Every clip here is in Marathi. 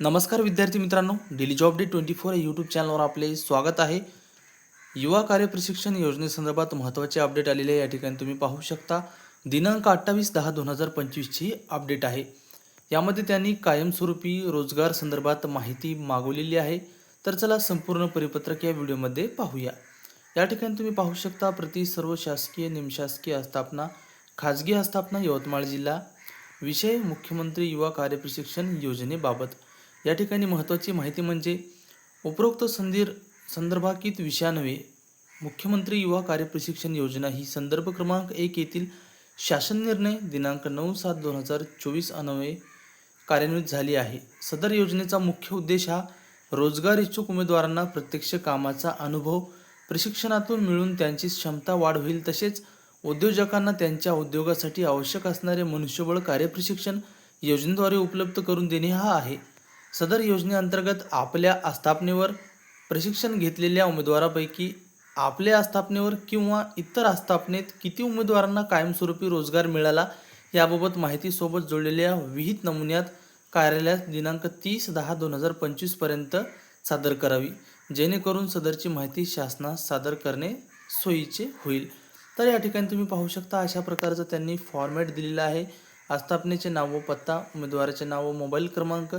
नमस्कार विद्यार्थी मित्रांनो daily job day twenty four या यूट्यूब चॅनलवर आपले स्वागत आहे. युवा कार्य प्रशिक्षण योजनेसंदर्भात महत्त्वाचे अपडेट आलेले या ठिकाणी तुम्ही पाहू शकता. दिनांक अठ्ठावीस दहा दोन हजार पंचवीसची अपडेट आहे. यामध्ये त्यांनी कायमस्वरूपी रोजगार संदर्भात माहिती मागवलेली आहे. तर चला संपूर्ण परिपत्रक या व्हिडिओमध्ये पाहूया. या ठिकाणी तुम्ही पाहू शकता प्रति सर्व शासकीय निमशासकीय आस्थापना खाजगी आस्थापना यवतमाळ जिल्हा विषय मुख्यमंत्री युवा कार्य प्रशिक्षण योजनेबाबत. या ठिकाणी महत्त्वाची माहिती म्हणजे उपरोक्त संदीर संदर्भाकित विषयान्वये मुख्यमंत्री युवा कार्य प्रशिक्षण योजना ही संदर्भ क्रमांक एक येथील शासन निर्णय दिनांक नऊ सात दोन हजार चोवीस अन्वये कार्यान्वित झाली आहे. सदर योजनेचा मुख्य उद्देश हा रोजगार इच्छुक उमेदवारांना प्रत्यक्ष कामाचा अनुभव प्रशिक्षणातून मिळून त्यांची क्षमता वाढ होईल तसेच उद्योजकांना त्यांच्या उद्योगासाठी आवश्यक असणारे मनुष्यबळ कार्यप्रशिक्षण योजनेद्वारे उपलब्ध करून देणे हा आहे. सदर योजनेअंतर्गत आपल्या आस्थापनेवर प्रशिक्षण घेतलेल्या उमेदवारापैकी आपल्या आस्थापनेवर किंवा इतर आस्थापनेत किती उमेदवारांना कायमस्वरूपी रोजगार मिळाला याबाबत माहितीसोबत जोडलेल्या विहित नमुन्यात कार्यालयात दिनांक तीस दहा दोन हजार पंचवीसपर्यंत सादर करावी जेणेकरून सदरची माहिती शासनास सादर करणे सोयीचे होईल. तर या ठिकाणी तुम्ही पाहू शकता अशा प्रकारचं त्यांनी फॉर्मॅट दिलेलं आहे. आस्थापनेचे नाव व पत्ता उमेदवाराचे नाव व मोबाईल क्रमांक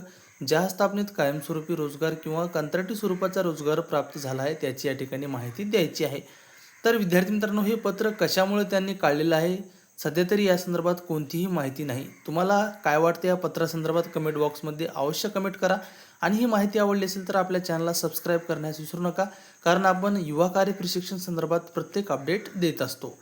ज्या स्थापनेत कायमस्वरूपी रोजगार किंवा कंत्राटी स्वरूपाचा रोजगार प्राप्त झाला आहे त्याची या ठिकाणी माहिती द्यायची आहे. तर विद्यार्थी मित्रांनो हे पत्र कशामुळे त्यांनी काढलेलं आहे? सध्या तरी या संदर्भात कोणतीही माहिती नाही. तुम्हाला काय वाटतं या पत्रासंदर्भात कमेंट बॉक्समध्ये अवश्य कमेंट करा. आणि ही माहिती आवडली असेल तर आपल्या चॅनलला सबस्क्राईब करण्यास विसरू नका कारण आपण युवा कार्य प्रशिक्षण संदर्भात प्रत्येक अपडेट देत असतो.